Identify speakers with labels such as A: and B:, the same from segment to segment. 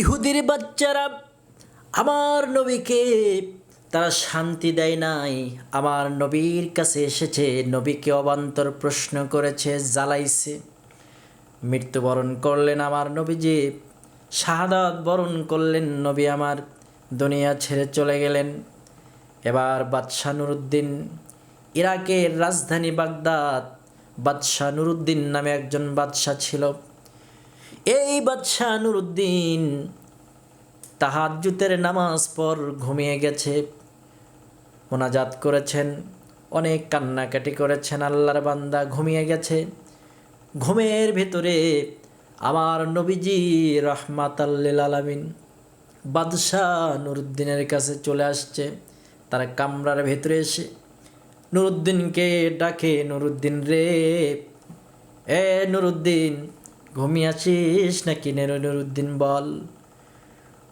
A: ইহুদির বাচ্চারা, আমার নবীকে তারা শান্তি দেয় নাই। আমার নবীর কাছে এসেছে, নবীকে অবান্তর প্রশ্ন করেছে, জ্বালাইছে। মৃত্যুবরণ করলেন আমার নবীজি শাহাদাত বরণ করলেন নবী আমার, দুনিয়া ছেড়ে চলে গেলেন। এবার বাদশাহ নুরুদ্দিন, ইরাকের রাজধানী বাগদাদ, বাদশাহ নুরুদ্দিন নামে একজন বাদশাহ ছিল। এই বাদশাহ নুরুদ্দিন, তাহাজ্জুতের নামাজ পর ঘুমিয়ে গেছে। মোনাজাত করেছেন, অনেক কান্নাকাটি করেছেন আল্লাহর বান্দা, ঘুমিয়ে গেছে। ঘুমের ভেতরে আমার নবীজি রহমাত আলামিন বাদশাহ নুরুদ্দিনের কাছে চলে আসছে, তারা কামরার ভেতরে এসে। নুরুদ্দিনকে ডাকে, নুরুদ্দিন রে, এ নুরুদ্দিন ঘুমিয়ে আছিস নাকি নুরুদ্দিন বল?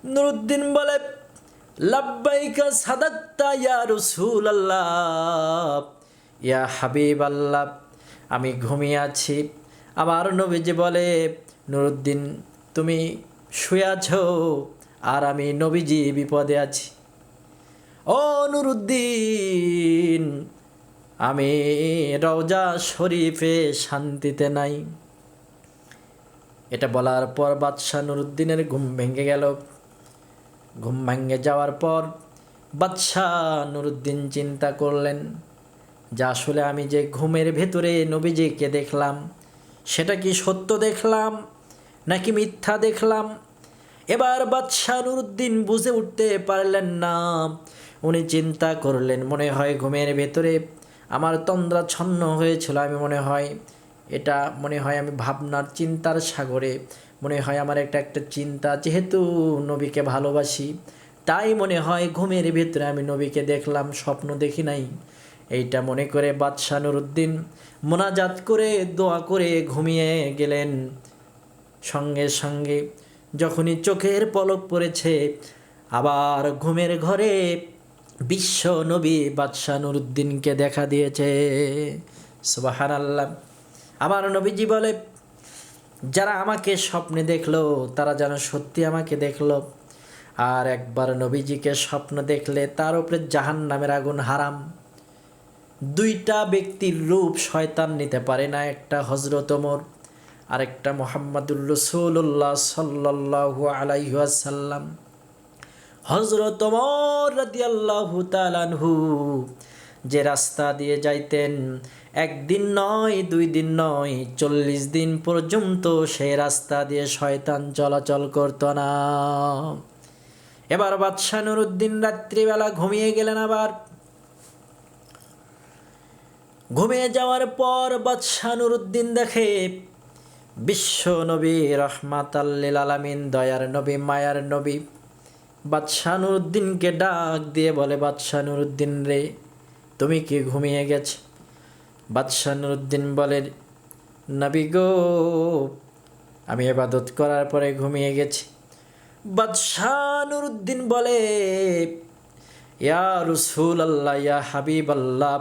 A: নুরুদ্দিন বলে, লাব্বাইকা সাদাক্তা ইয়া রসুল আল্লাহ ইয়া হাবিব আল্লাহ আমি ঘুমিয়ে আছি আমার নবীজি বলে, নুরুদ্দিন, তুমি শুয়ে আছো আর আমি নবীজি বিপদে আছি। ও নুরুদ্দিন, আমি রওজা শরীফে শান্তিতে নাই। এটা বলার পর বাদশাহ নুরুদ্দিনের ঘুম ভেঙে গেল। ঘুম ভেঙে যাওয়ার পর বাদশাহ নুরুদ্দিন চিন্তা করলেন, যে আসলে আমি যে ঘুমের ভেতরে নবীজিকে দেখলাম, সেটা কি সত্য দেখলাম নাকি মিথ্যা দেখলাম? এবার বাদশাহ নুরুদ্দিন বুঝে উঠতে পারলেন না। উনি চিন্তা করলেন, মনে হয় ঘুমের ভেতরে আমার তন্দ্রা ছন্ন হয়েছিল, আমি মনে হয় এটা মনে হয় আমি ভাবনার চিন্তার সাগরে, মনে হয় আমার একটা একটা চিন্তা। যেহেতু নবীকে ভালোবাসি, তাই মনে হয় ঘুমের ভেতরে আমি নবীকে দেখলাম, স্বপ্ন দেখি নাই। এইটা মনে করে বাদশাহ নুরুদ্দিন মোনাজাত করে দোয়া করে ঘুমিয়ে গেলেন। সঙ্গে সঙ্গে যখনই চোখের পলক পড়েছে, আবার ঘুমের ঘরে বিশ্ব নবী বাদশাহ নুরুদ্দিনকে দেখা দিয়েছে। সুবাহান আল্লাহ আমার নবীজি বলে, যারা আমাকে স্বপ্নে দেখল, তারা যেন সত্যি আমাকে দেখল। আর একবার নবীজিকে স্বপ্ন দেখলে তার উপরে জাহান নামের আগুন হারাম। দুইটা ব্যক্তির রূপ শয়তান নিতে পারে না, একটা হজরত ওমর, আরেকটা মোহাম্মদুর রসুল্লাহ সাল্লাহু আলাইহাসাল্লাম হজরত ওমর রাদিয়াল্লাহু তালানহু যে রাস্তা দিয়ে যাইতেন, একদিন নয়, দুই দিন নয়, চল্লিশ দিন পর্যন্ত সেই রাস্তা দিয়ে শয়তান চলাচল করতো না। এবার বাদশাহ নুরুদ্দিন রাত্রিবেলা ঘুমিয়ে গেলেন আবার। ঘুমিয়ে যাওয়ার পর বাদশাহ নুরুদ্দিন দেখে, বিশ্ব নবী রহমাত আলামিন, দয়ার নবী, মায়ার নবী। বাদশাহ নুরুদ্দিনকে ডাক দিয়ে বলে, বাদশাহ নুরুদ্দিন রে তুমি কি ঘুমিয়ে গেছ? বাদশাহ নুরুদ্দিন বলে নবী গো, আমি এবাদত করার পরে ঘুমিয়ে গেছি। বাদশাহ নুরুদ্দিন বলে, ইয়া রসুল আল্লাহ ইয়া হাবিব আল্লাহ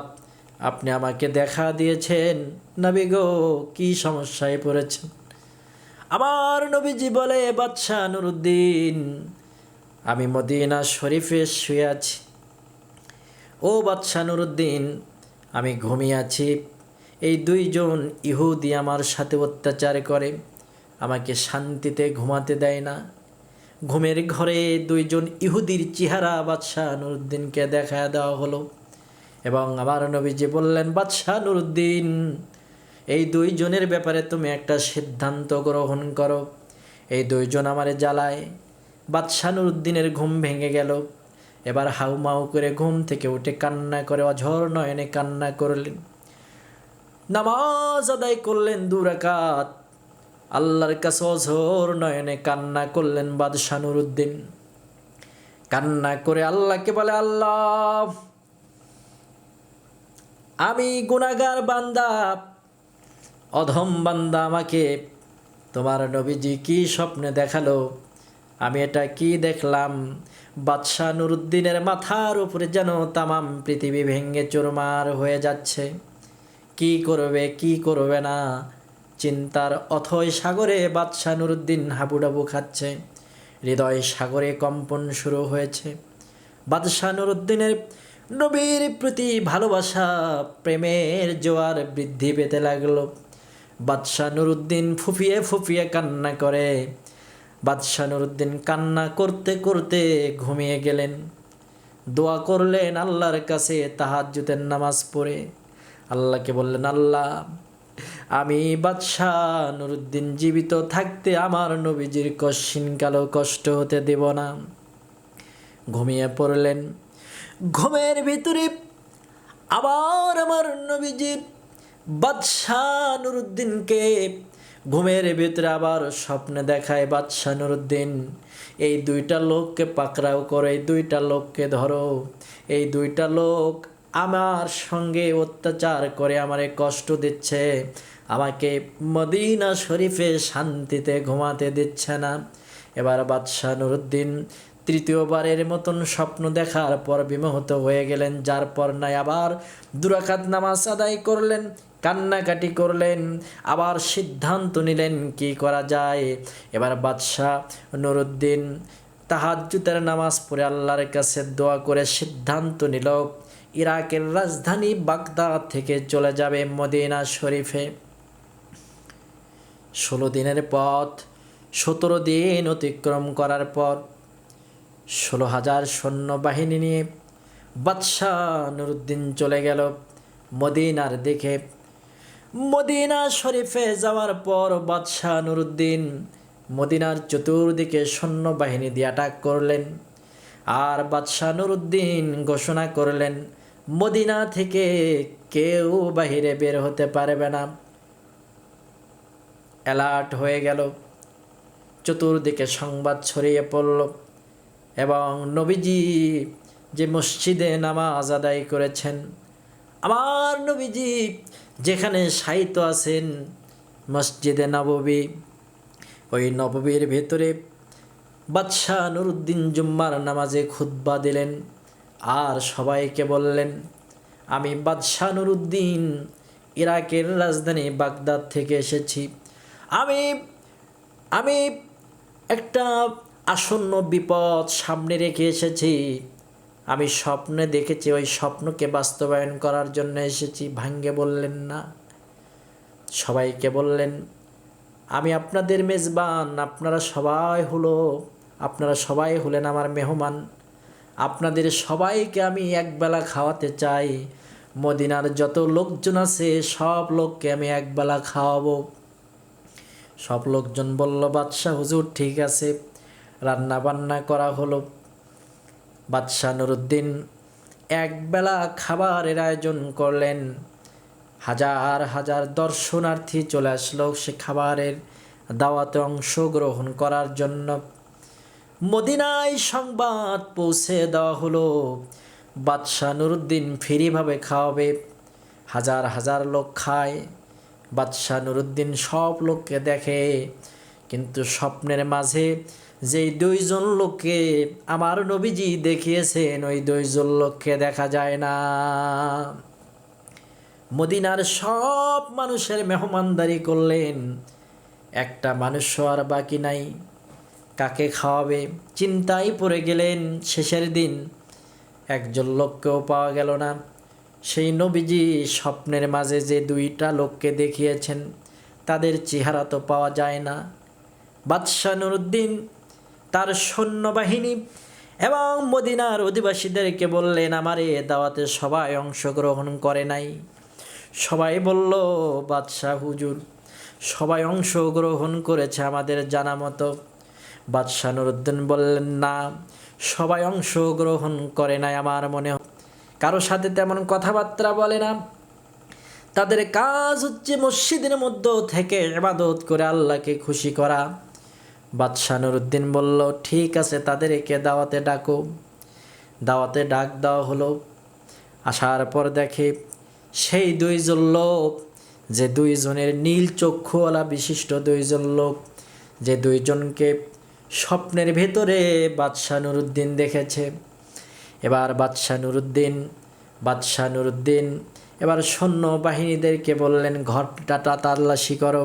A: আপনি আমাকে দেখা দিয়েছেন। নবী গো, কি সমস্যায় পড়েছেন? আমার নবীজি বলে, বাদশাহ নুরুদ্দিন, আমি মদিনা শরীফে শুয়ে আছি। ও বাদশাহ নুরুদ্দিন, আমি ঘুমিয়ে আছি। এই দুইজন ইহুদি আমার সাথে অত্যাচার করে, আমাকে শান্তিতে ঘুমাতে দেয় না। ঘুমের ঘরে দুইজন ইহুদির চেহারা বাদশাহ নুরুদ্দিনকে দেখা দেওয়া হলো এবং আমার নবীজি বললেন, বাদশাহ নুরুদ্দিন, এই দুইজনের ব্যাপারে তুমি একটা সিদ্ধান্ত গ্রহণ করো। এই দুইজন আমারে জ্বালায়। বাদশাহ নুরুদ্দিনের ঘুম ভেঙে গেল। এবার হাউমাউ করে ঘুম থেকে উঠে কান্না করে অঝর নয়নে কান্না করলেন। নামাজ আদায় করলেন দুরাকাত আল্লাহর কাছে অঝর নয়নে কান্না করলেন বাদশাহ নুরুদ্দিন কান্না করে আল্লাহকে বলে, আল্লাহ, আমি গুণাগার বান্দা। অধম বান্দা আমাকে। তোমার নবীজি কি স্বপ্নে দেখাল? আমি এটা কি দেখলাম? বাদশাহ নুরুদ্দিনের মাথার উপরে যেন তামাম পৃথিবী ভেঙ্গে চোরমার হয়ে যাচ্ছে। কি করবে কি করবে না? চিন্তার অথই সাগরে বাদশাহ নুরুদ্দিন হাবুডাবু খাচ্ছে। হৃদয় সাগরে কম্পন শুরু হয়েছে। বাদশাহ নুরুদ্দিনের নবীর প্রতি ভালোবাসা প্রেমের জোয়ার বৃদ্ধি পেতে লাগল। বাদশাহ নুরুদ্দিন ফুফিয়ে ফুফিয়ে কান্না করে বাদশাহ নুরুদ্দিন কান্না করতে করতে ঘুমিয়ে গেলেন। দোয়া করলেন আল্লাহর কাছে তাহাজ্জুদের নামাজ পড়ে। আল্লাহকে বললেন, আল্লাহ, আমি বাদশাহ নুরুদ্দিন জীবিত থাকতে আমার নবীজির কশিনকালও কষ্ট হতে দেব না। ঘুমিয়ে পড়লেন। ঘুমের ভিতরে আবার আমার নবীজির বাদশাহ নুরুদ্দিনকে ঘুমের ভিতরে আবার স্বপ্নে দেখায় বাদশাহ নুরুদ্দিন, এই দুইটা লোককে পাকড়াও করো, এই দুইটা লোককে ধরো, এই দুইটা লোক আমার সঙ্গে অত্যাচার করে আমারে কষ্ট দিচ্ছে, আমাকে মদিনা শরীফে শান্তিতে ঘুমাতে দিচ্ছে না। এবার বাদশাহ নুরুদ্দিন তৃতীয়বারের মতন স্বপ্ন দেখার পর বিমোহিত হয়ে গেলেন, যার পর নাই আবার দুরাকাত নামাজ আদায় করলেন। কান্নাকাটি করলেন, আবার সিদ্ধান্ত নিলেন কি করা যায়। এবার বাদশাহ নুরুদ্দিন তাহাজ্জুতের নামাজ পড়ে আল্লাহর কাছে দোয়া করে সিদ্ধান্ত নিল, ইরাকের রাজধানী বাগদাদ থেকে চলে যাবে মদিনা শরীফে। ষোলো দিনের পথ, সতেরো দিন অতিক্রম করার পর ষোলো হাজার সৈন্যবাহিনী নিয়ে বাদশাহ নুরুদ্দিন চলে গেল মদিনার দিকে। মদিনা শরীফে যাওয়ার পর বাদশাহ নুরুদ্দিন মদিনার চতুর্দিকে সৈন্যবাহিনী দিয়ে অ্যাটাক করলেন। আর বাদশাহ নুরুদ্দিন ঘোষণা করলেন, মদিনা থেকে কেউ বাহিরে বের হতে পারবে না। অ্যালার্ট হয়ে গেল। চতুর্দিকে সংবাদ ছড়িয়ে পড়ল এবং নবীজি যে মসজিদে নামাজ আদায় করেছেন, আমার নবীজি যেখানে সাহিত্য আছেন মসজিদে নববী। ওই নববীর ভেতরে বাদশাহ নুরুদ্দিন জুম্মার নামাজে খুদ্া দিলেন আর সবাইকে বললেন, আমি বাদশাহ নুরুদ্দিন, ইরাকের রাজধানী বাগদাদ থেকে এসেছি। আমি আমি একটা আসন্ন বিপদ সামনে রেখে এসেছি। আমি স্বপ্নে দেখেছি, ওই স্বপ্নকে বাস্তবায়ন করার জন্য এসেছি। ভাঙ্গে বললেন, না। সবাইকে বললেন, আমি আপনাদের মেজবান, আপনারা সবাই হলো, আপনারা সবাই হলেন আমার মেহমান। আপনাদের সবাইকে আমি একবেলা খাওয়াতে চাই। মদিনার যত লোকজন আছে, সব লোককে আমি একবেলা খাওয়াবো। সব লোকজন বলল, বাদশাহ, হুজুর, ঠিক আছে। রান্না বান্না করা হলো। বাদশাহ নুরুদ্দিন, একবেলা খাবারের আয়োজন করলেন। হাজার হাজার দর্শনার্থী চলে আসলো সে খাবারের দাওয়াতে অংশগ্রহণ করার জন্য। মদিনায় সংবাদ পৌঁছে দেওয়া হলো। বাদশাহ নুরুদ্দিন ফ্রিভাবে খাওয়াবে। হাজার হাজার লোক খায়। বাদশাহ নুরুদ্দিন সব লোককে দেখে, কিন্তু স্বপ্নের মাঝে যেই দুইজন লোককে আমার নবীজি দেখিয়েছেন, ওই দুইজন লোককে দেখা যায় না। মদিনার সব মানুষের মেহমানদারি করলেন। একটা মানুষ আর বাকি নাই। কাকে খাওয়াবে? চিন্তায় পড়ে গেলেন শেষের দিন। একজন লোককেও পাওয়া গেল না। সেই নবীজি স্বপ্নের মাঝে যে দুইটা লোককে দেখিয়েছেন, তাদের চেহারা তো পাওয়া যায় না। বাদশাহ নুরুদ্দিন তার সৈন্যবাহিনী এবং মদিনার অধিবাসীদেরকে বললেন, আমার এ দাওয়াতে সবাই অংশগ্রহণ করে নাই। সবাই বলল, বাদশাহ হুজুর, সবাই অংশগ্রহণ করেছে আমাদের জানা মতো। বাদশাহ নুরুদ্দিন বললেন, না, সবাই অংশগ্রহণ করে নাই আমার মনে। কারও সাথে তেমন কথাবার্তা বলে না। তাদের কাজ হচ্ছে মসজিদের মধ্যে থেকে ইবাদত করে আল্লাহকে খুশি করা। বাদশাহ নুরুদ্দিন বলল, ঠিক আছে তাদের একে দাওয়াতে ডাকো। দাওয়াতে ডাক দেওয়া হলো। আসার পর দেখে সেই দুইজন লোক, যে দুইজনের নীল চক্ষুওয়ালা বিশিষ্ট দুইজন লোক, যে দুইজনকে স্বপ্নের ভেতরে বাদশাহ নুরুদ্দিন দেখেছে। এবার বাদশাহ নুরুদ্দিন বাদশাহ নুরুদ্দিন এবার সৈন্য বাহিনীদেরকে বললেন, ঘরটা তল্লাশি করো।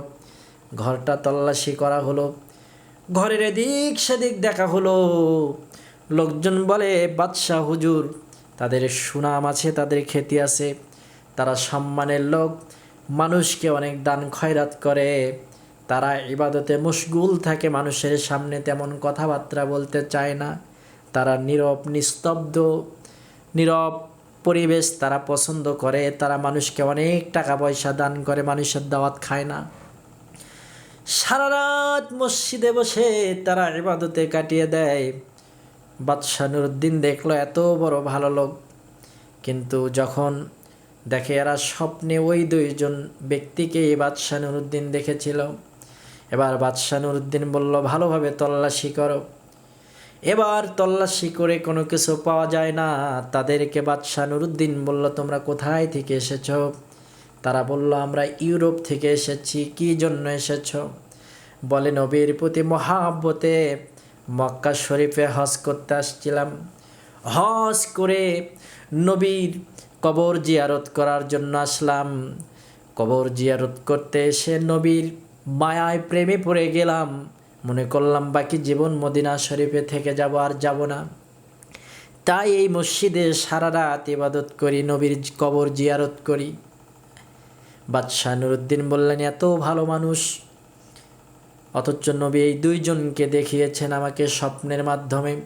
A: ঘরটা তল্লাশি করা হলো। ঘরের এদিক সেদিক দেখা হলো। লোকজন বলে, বাদশাহ হুজুর, তাদের সুনাম আছে, তাদের খ্যাতি আছে। তারা সম্মানের লোক, মানুষকে অনেক দান খয়রাত করে। তারা ইবাদতে মুশগুল থাকে, মানুষের সামনে তেমন কথাবার্তা বলতে চায় না। তারা নীরব, নিস্তব্ধ, নীরব পরিবেশ তারা পছন্দ করে। তারা মানুষকে অনেক টাকা পয়সা দান করে, মানুষের দাওয়াত খায় না। সারা রাত মসজিদে বসে তারা ইবাদতে কাটিয়ে দেয়। বাদশাহ নুরুদ্দিন দেখল এত বড় ভালো লোক। কিন্তু যখন দেখে এরা স্বপ্নে ওই দুইজন ব্যক্তিকে বাদশাহ নুরুদ্দিন দেখেছিল, এবার বাদশাহ নুরুদ্দিন বলল, ভালোভাবে তল্লাশি করো। এবার তল্লাশি করে কোনো কিছু পাওয়া যায় না। তাদেরকে বাদশাহ নুরুদ্দিন বলল, তোমরা কোথায় থেকে এসেছ? তারা বলল, আমরা ইউরোপ থেকে এসেছি, কী জন্য এসেছ? বলে, নবীর প্রতি মহাব্বতে মক্কা শরীফে হজ করতে আসছিলাম। হজ করে নবীর কবর জিয়ারত করার জন্য আসলাম। কবর জিয়ারত করতে এসে নবীর মায়ায় প্রেমে পড়ে গেলাম। মনে করলাম, বাকি জীবন মদিনা শরীফে থেকে যাব আর যাব না। তাই এই মসজিদে সারা রাত ইবাদত করি, নবীর কবর জিয়ারত করি। বাদশাহ নুরুদ্দিন বললেন, এত ভালো মানুষ। অথচ নবী এই দুইজনকে দেখিয়েছেন আমাকে স্বপ্নের মাধ্যমে।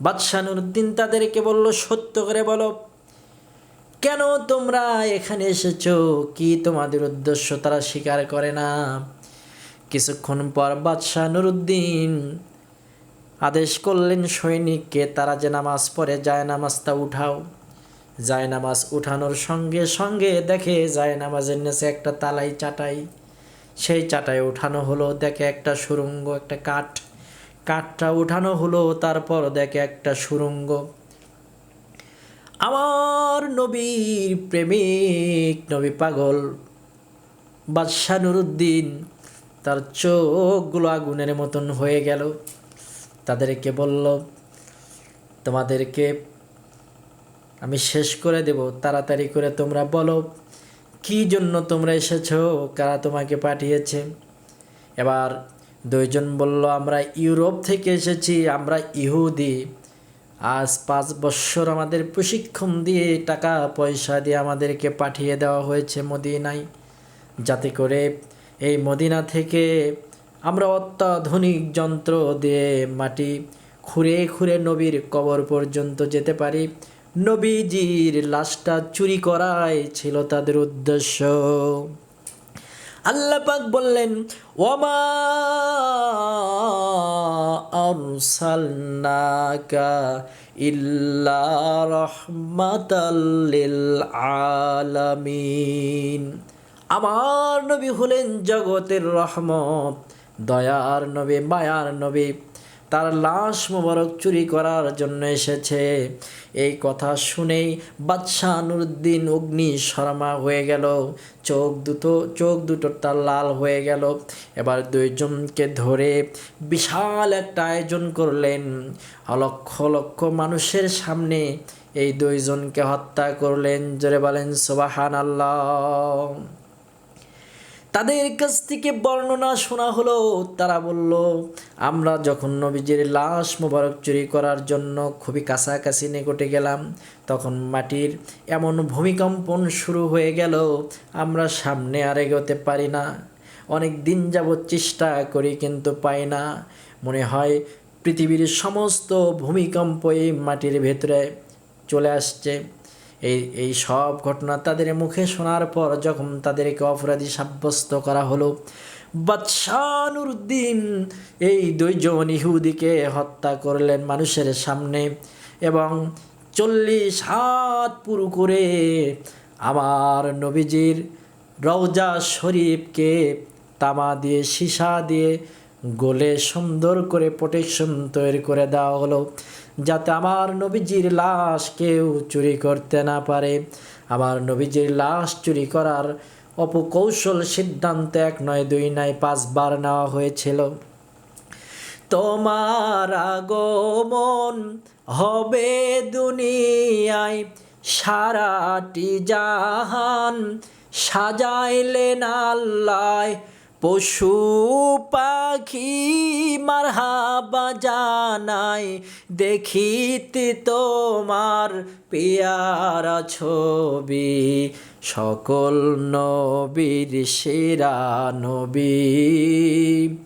A: বাদশাহ নুরুদ্দিন তাদেরকে বলল, সত্য করে বলো। কেন তোমরা এখানে এসেছ? কি তোমাদের উদ্দেশ্য? তারা স্বীকার করে না। কিছুক্ষণ পর বাদশাহ নুরুদ্দিন আদেশ করলেন, সৈনিককে তারা যে নামাজ পড়ে যায়, নামাজটা উঠাও। নামাজ উঠানোর সঙ্গে সঙ্গে দেখে নামাজের নিচে একটা তালাই চাটাই। সেই চাটাই উঠানো হলো, দেখে একটা সুরঙ্গ, একটা কাঠ। কাঠটা উঠানো হলো, তারপর দেখে একটা সুরঙ্গ। আমার নবীর প্রেমিক, নবী পাগল বাদশাহ নুরুদ্দিন, তার চোখগুলো আগুনের মতন হয়ে গেল। তাদেরকে বলল, তোমাদেরকে আমি শেষ করে দেব, তাড়াতাড়ি করে তোমরা বলো, কী জন্য তোমরা এসেছ, কারা তোমাকে পাঠিয়েছে? এবার দুইজন বলল, আমরা ইউরোপ থেকে এসেছি, আমরা ইহুদি। আজ পাঁচ বৎসর আমাদের প্রশিক্ষণ দিয়ে টাকা পয়সা দিয়ে আমাদেরকে পাঠিয়ে দেওয়া হয়েছে মদিনায়। যাতে করে এই মদিনা থেকে আমরা অত্যাধুনিক যন্ত্র দিয়ে মাটি খুঁড়ে খুঁড়ে নবীর কবর পর্যন্ত যেতে পারি। নবীজির লাশটা চুরি করাই ছিল তাদের উদ্দেশ্য। আল্লাহ পাক বললেন, ওমা আরসালনাকা ইল্লা আলামিন। আমার নবী হলেন জগতের রহমত, দয়ার নবী, মায়ার নবী। তার লাশ মোবারক চুরি করার জন্য এসেছে। এই কথা শুনেই বাদশাহ নুরুদ্দিন অগ্নি শর্মা হয়ে গেল। চোখ দুটো চোখ দুটো তার লাল হয়ে গেল। এবার দুইজনকে ধরে বিশাল একটা আয়োজন করলেন। লক্ষ লক্ষ মানুষের সামনে এই দুইজনকে হত্যা করলেন। জোরে বলেন সোবাহান আল্লাহ তাদের কাছ থেকে বর্ণনা শোনা হলো। তারা বলল, আমরা যখন নবীজির লাশ মোবারক চুরি করার জন্য খুবই কাছাকাছি নিকটে গেলাম, তখন মাটির এমন ভূমিকম্পন শুরু হয়ে গেল। আমরা সামনে আর এগোতে পারি না। অনেক দিন যাবৎ চেষ্টা করি কিন্তু পাই না। মনে হয় পৃথিবীর সমস্ত ভূমিকম্প এই মাটির ভেতরে চলে আসছে। এই এই সব ঘটনা তাদের মুখে শোনার পর যখন তাদেরকে অপরাধী সাব্যস্ত করা হলো বাদশানুরুদ্দিন এই দুইজন ইহুদিকে হত্যা করলেন মানুষের সামনে এবং চল্লিশ হাত পুরু করে আমার নবীজির রওজা শরীফকে তামা দিয়ে, সীসা দিয়ে গোলে সুন্দর করে প্রোটেকশন তৈরি করে দেওয়া হলো, যাতে আমার নবীজির লাশ কেউ চুরি করতে না পারে। আমার নবীজির লাশ চুরি করার অপকৌশল সিদ্ধান্ত এক নয়, দুই নয়, পাঁচবার নেওয়া হয়েছিল। তোমার আগমন হবে দুনিয়ায়, সারাটি জাহান সাজাইলেন আল্লাহ। পশু পাখি মারহাবা জানাই, দেখিতে তোমার পেয়ারা ছবি। সকল নবীর সেরা নবী।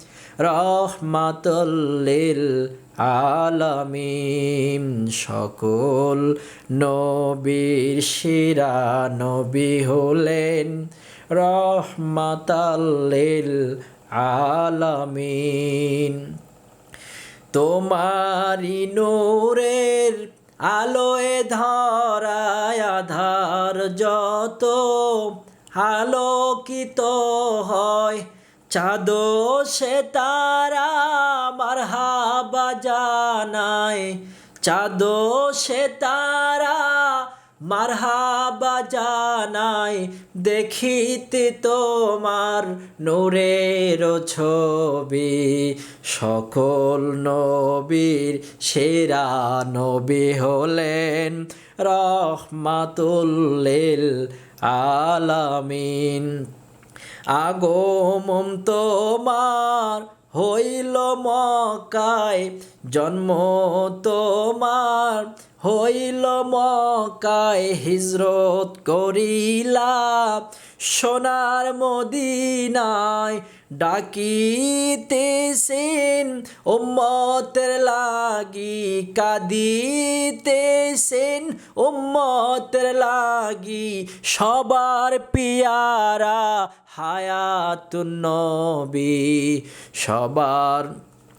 A: রহমাতল্লিল আলামিন। সকল নবীর সেরা নবী হলেন রহমাতাল্লিল আলামিন তোমারি নূরের আলোয় ধরায় আধার যত আলোকিত হয় চাঁদ সে তারা মারহাবা জানায় চাঁদ সে তারা মারহাবা জানাই দেখিতে তোমার নূরের ছবি। সকল নবীর সেরা নবী হলেন রহমাতুল্লিল আলামিন। আগমন তোমার হইল মকায় জন্ম তোমার। হইল মকায় হিজরত করিলা সোনার মদিনায় ডাকিতেছেন উম্মতের লাগি কাঁদিতেছেন উম্মতের লাগি সবার পিয়ারা হায়াত নবী, সবার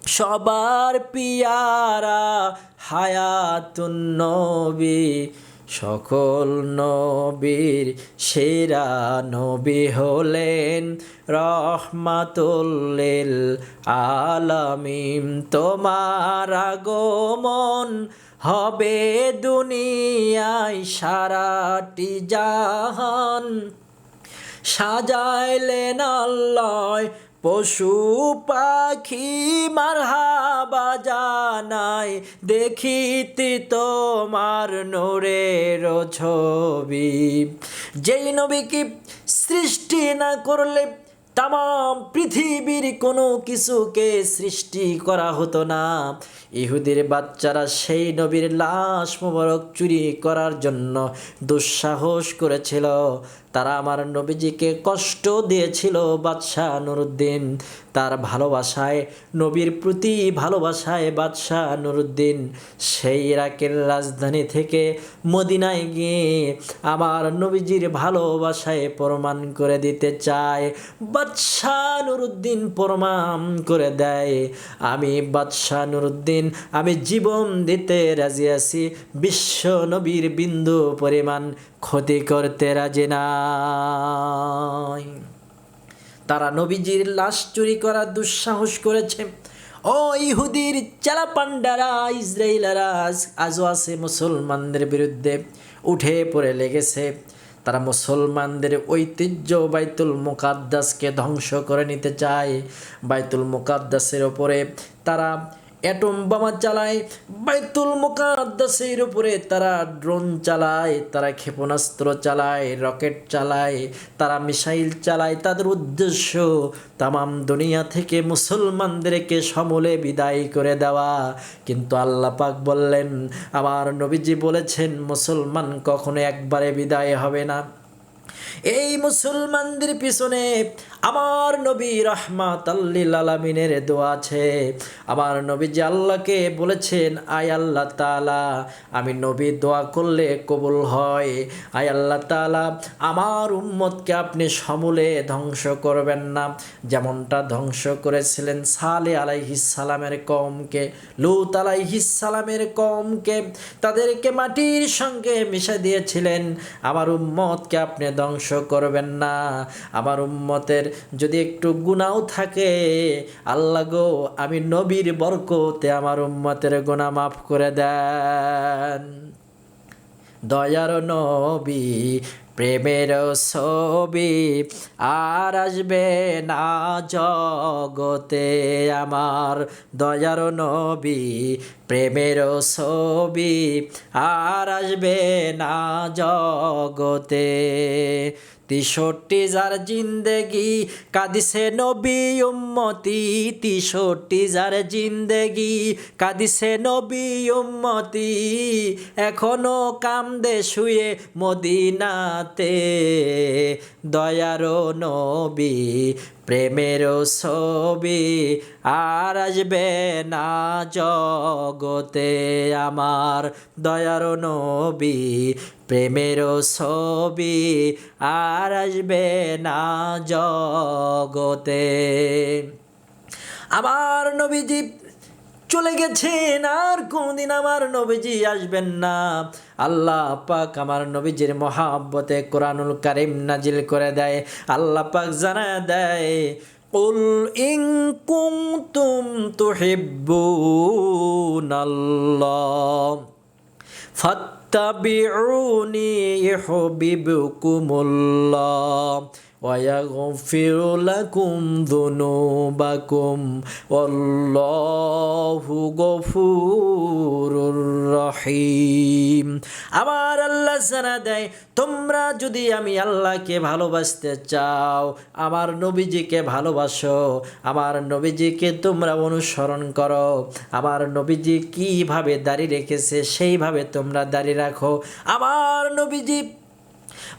A: সবার পিয়ারা হায়াত নবী। সকল নবীর সেরা নবী হলেন রহমাতুল্লিল আলামিন। তোমার আগমন হবে দুনিয়ায় সারাটি জাহান। সাজাইলেন আল্লাহ পশু পাখি মারহাবা জানাই, দেখিতে তোমার নোরের ছবি। যেই নবী কি সৃষ্টি না করলে তাম পৃথিবীর কোনো কিছুকে সৃষ্টি করা হতো না। ইহুদির বাচ্চারা সেই নবীর লাশ মোবারক চুরি করার জন্য দুঃসাহস করেছিল। তারা আমার নবীজিকে কষ্ট দিয়েছিল বাদশাহ নুরুদ্দিন। তার ভালোবাসায়, নবীর প্রতি ভালোবাসায় বাদশাহ নুরুদ্দিন। সেই ইরাকের রাজধানী থেকে মদিনায় গিয়ে আমার নবীজির ভালোবাসায় প্রমাণ করে দিতে চায়। বাদশাহ নুরুদ্দিন প্রমাণ করে দেয়, আমি বাদশাহ নুরুদ্দিন, আমি জীবন দিতে রাজি আছি। বিশ্ব নবীর বিন্দু পরিমাণ ক্ষতি করতে রাজি তারা নবীজির লাশ চুরি করার দুঃসাহস করেছে। ও ইহুদির চালা পান্ডারা ইসরায়েলারা, আজ- আজও আছে মুসলমানদের বিরুদ্ধে উঠে পড়ে লেগেছে। তারা মুসলমানদের ঐতিহ্য বাইতুল মুকাদ্দাসকে ধ্বংস করে নিতে চায়। বাইতুল মুকাদ্দাসের ওপরে তারা অ্যাটম বোমা চালায়, বাইতুল মুকাদ্দাসের উপরে তারা ড্রোন চালায়, তারা ক্ষেপণাস্ত্র চালায়, রকেট চালায়, তারা মিসাইল চালায়। তাদের উদ্দেশ্য তামাম দুনিয়া থেকে মুসলমানদেরকে সমূলে বিদায় করে দেওয়া। কিন্তু আল্লাহ পাক বললেন, আমার নবীজি বলেছেন, মুসলমান কখনো একবারে বিদায় হবে না। এই মুসলমানদের পিছনে আমার নবী রহমাত আল্লিল আলমিনের দোয়া আছে। আমার নবী যে আল্লাহকে বলেছেন, আয় আল্লাহ তালা আমি নবী দোয়া করলে কবুল হয়। আয় আল্লাহ তালা আমার উম্মতকে আপনি সমূলে ধ্বংস করবেন না। যেমনটা ধ্বংস করেছিলেন সালে আলাইহিসালামের কমকে লুত আলাইহিসালামের কমকে তাদেরকে মাটির সঙ্গে মিশে দিয়েছিলেন। আমার উম্মতকে আপনি ধ্বংস করবেন না। আমার উম্মতের যদি একটু গুণাও থাকে, আল্লাহ গো, আমি নবীর বরকতে আমার উম্মতের গুণা মাফ করে দেন। দয়ার নবী প্রেমের ছবি আর আসবে না জগতে আমার দয়ার নবী। প্রেমের ছবি আর আসবে না জগতে। তিষট্টি যার জিন্দেগি কাঁদিছে নবী উম্মতি। তিষট্টি যার জিন্দেগি কাঁদিছে নবী উম্মতি। এখনও কামদে শুয়ে মদিনাতে। দয়ারো নবী প্রেমেরও ছবি আর আসবে না জগতে আমার দয়ার নবী। প্রেমের ছবি আর আসবে না জগতে। আমার নবীজি চলে গেছেন আর কোনদিন আমার নবীজি আসবেন না আল্লাহ পাক আমার নবীজির মহাব্বতে কোরআনুল কারিম নাজিল করে দেয় আল্লাহ পাক জানা দেয় قل إن كنتم تحبون الله فاتبعوني يحببكم الله ويغفر لكم ذنوبكم والله غفور রহিম আমার আল্লাহ জানা দেয় তোমরা যদি আমি আল্লাহকে ভালোবাসতে চাও আমার নবীজিকে ভালোবাসো আমার নবীজিকে তোমরা অনুসরণ করো আমার নবীজি কিভাবে দাড়ি রেখেছে সেইভাবে তোমরা দাড়ি রাখো আমার নবীজি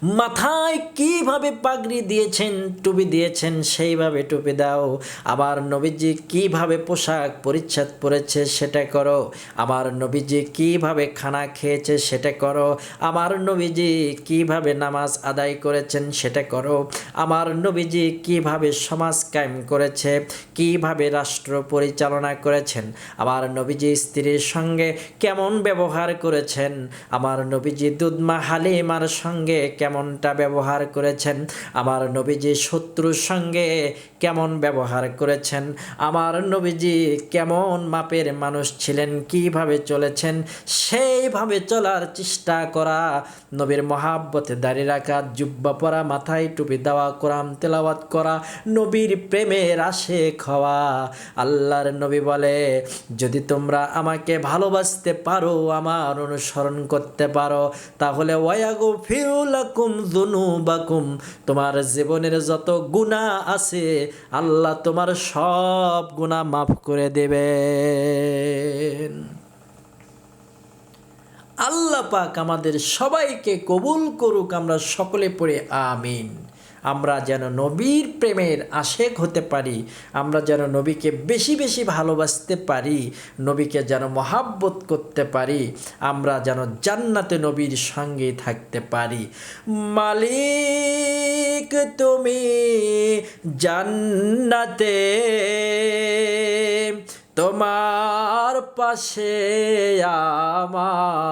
A: মাথায় কীভাবে পাগড়ি দিয়েছেন, টুপি দিয়েছেন, সেইভাবে টুপি দাও। আবার নবীজি কীভাবে পোশাক পরিচ্ছদ পরেছে সেটা করো। আমার নবীজি কীভাবে খানা খেয়েছে সেটা করো। আমার নবীজি কীভাবে নামাজ আদায় করেছেন সেটা করো। আমার নবীজি কীভাবে সমাজ কায়েম করেছে, কীভাবে রাষ্ট্র পরিচালনা করেছেন। আমার নবীজি স্ত্রীর সঙ্গে কেমন ব্যবহার করেছেন। আমার নবীজি দুধমা হালিমার সঙ্গে কেমনটা ব্যবহার করেছেন? আমার নবীজি শত্রুর সঙ্গে কেমন ব্যবহার করেছেন? আমার নবীজি কেমন মাপের মানুষ ছিলেন? কীভাবে চলেছেন? সেইভাবে চলার চেষ্টা করা, নবীর মহাব্বতে দাঁড়িয়ে রাখা, জুব্বা পরা, মাথায় টুপি দেওয়া, কোরআন তেলাওয়াত করা, নবীর প্রেমের আশে খাওয়া আল্লাহর নবী বলে, যদি তোমরা আমাকে ভালোবাসতে পারো, আমার অনুসরণ করতে পারো, তাহলে ওয়াগো ফিউলাকুম যুনুবাকুম। তোমার জীবনের যত গুনাহ আছে আল্লাহ তোমার সব গুণা মাফ করে দেবেন। আল্লাহ পাক আমাদের সবাইকে কবুল করুক, আমরা সকলে পড়ে আমিন। আমরা যেন নবীর প্রেমের আশেক হতে পারি, আমরা যেন নবীকে বেশি বেশি ভালোবাসতে পারি, নবীকে যেন মহাব্বত করতে পারি, আমরা যেন জান্নাতে নবীর সঙ্গে থাকতে পারি। মালিক, তুমি জান্নাতে, তোমার পাশে আমার